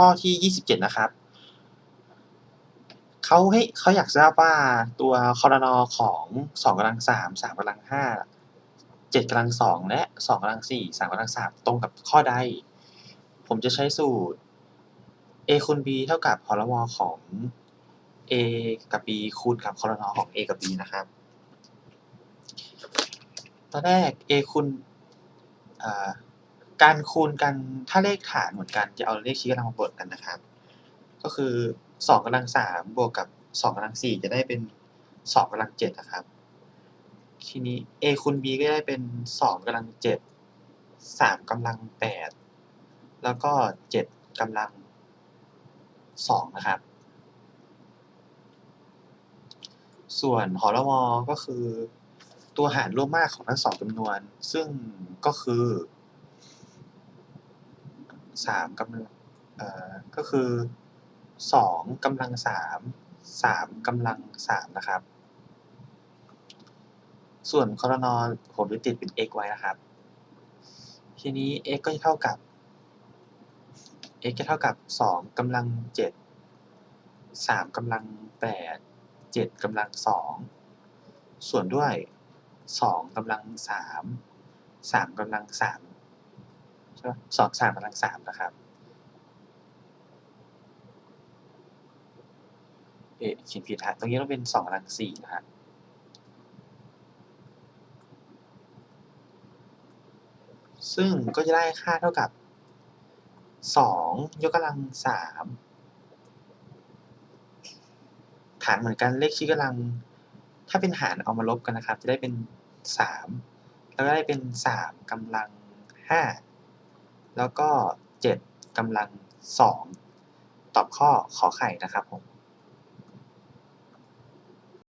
ข้อที่ 27 นะครับเขาให้เขาอยากทราบว่าตัวคอรนอของ2กำลัง3 3กำลัง5 7กำลัง2และ2กำลัง4 3กำลัง3ตรงกับข้อใด ผมจะใช้สูตร a คูณ b เท่ากับคอรมอของ a กับ b คูณกับคอรนอของ a กับ b นะครับ ตอนแรก a คูณอ่า การคูณกันถ้าเลขฐานเหมือนกันจะเอาเลขชี้กำลังมาบวกกันนะครับ ก็คือ2กำลัง3บวกกับ2กำลัง4จะได้เป็น2กำลัง7นะครับ ทีนี้ a คูณ b ก็ได้เป็น2กำลัง7 3กำลัง8แล้วก็7กำลัง2นะครับ ส่วนหอรมอก็คือตัวหารร่วมมากของทั้งสองจำนวน ซึ่งก็คือ สามกำลังเอ่อก็คือสองกำลังสามสามกำลังสามนะครับ ส่วนคอรนอผมจะติดเป็น x ไว้นะครับ ทีนี้ x ก็จะเท่ากับ x จะเท่ากับสองกำลังเจ็ดสามกำลังแปดเจ็ดกำลังสองส่วนด้วยสองกำลังสามสามกำลังสามใช่ไหม สองสามกำลังสามนะครับ เอ๊ะเขียนผิดฮะตรงนี้ต้องเป็นสองกำลังสี่นะฮะซึ่งก็จะได้ค่าเท่ากับสองยกกำลังสามฐานเหมือนกันเลขชี้กำลัง ถ้าเป็นหารเอามาลบกันนะครับ จะได้เป็นสามแล้วก็ได้เป็นสามกำลังห้า แล้วก็เจ็ดกำลังสองตอบข้อขอไข่นะครับผม